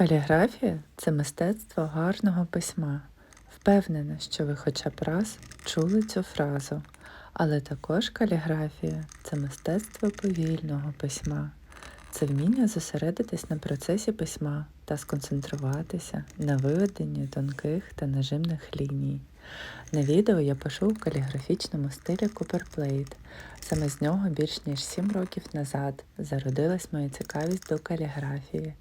Каліграфія це мистецтво гарного письма. Впевнена, що ви хоча б раз чули цю фразу. Але також каліграфія це мистецтво повільного письма. Це вміння зосередитись на процесі письма та сконцентруватися на виведенні тонких та нажимних ліній. На відео я пишу в каліграфічному стилі Куперплейт. Саме з нього більш ніж 7 років назад зародилась моя цікавість до каліграфії.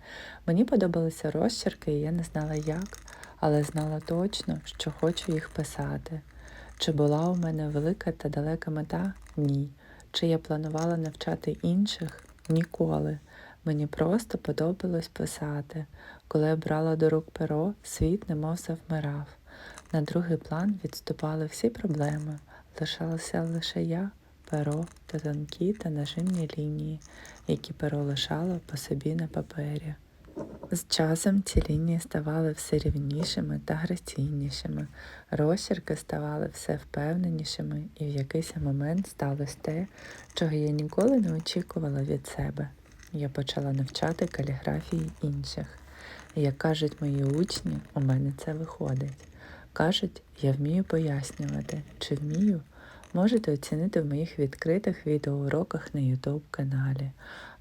Мені подобалися розчерки, і я не знала як, але знала точно, що хочу їх писати. Чи була у мене велика та далека мета? Ні. Чи я планувала навчати інших? Ніколи. Мені просто подобалось писати. Коли я брала до рук перо, світ немов завмирав. На другий план відступали всі проблеми. Лишалася лише я, перо та тонкі та нажимні лінії, які перо лишало по собі на папері. З часом ці лінії ставали все рівнішими та граційнішими, розчерки ставали все впевненішими, і в якийсь момент сталося те, чого я ніколи не очікувала від себе. Я почала навчати каліграфії інших. Як кажуть мої учні, у мене це виходить. Кажуть, я вмію пояснювати, чи вмію, можете оцінити в моїх відкритих відеоуроках на YouTube каналі.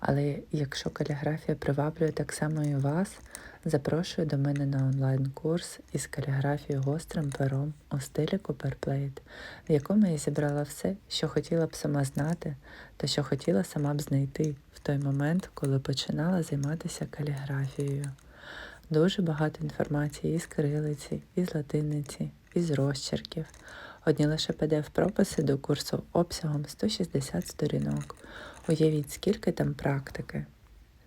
Але якщо каліграфія приваблює так само і вас, запрошую до мене на онлайн-курс із каліграфії гострим пером у стилі Куперплейт, в якому я зібрала все, що хотіла б сама знати, та що хотіла сама б знайти в той момент, коли починала займатися каліграфією. Дуже багато інформації із кирилиці, із латиниці, із розчерків. Одні лише PDF-прописи до курсу обсягом 160 сторінок. Уявіть, скільки там практики.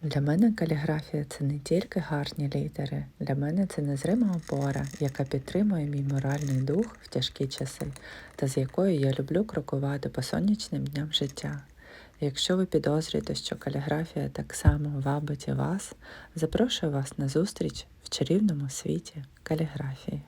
Для мене каліграфія це не тільки гарні літери, для мене це незрима опора, яка підтримує мій моральний дух в тяжкі часи, та з якою я люблю крокувати по сонячним дням життя. Якщо ви підозрюєте, що каліграфія так само вабить і вас, запрошую вас на зустріч в чарівному світі каліграфії.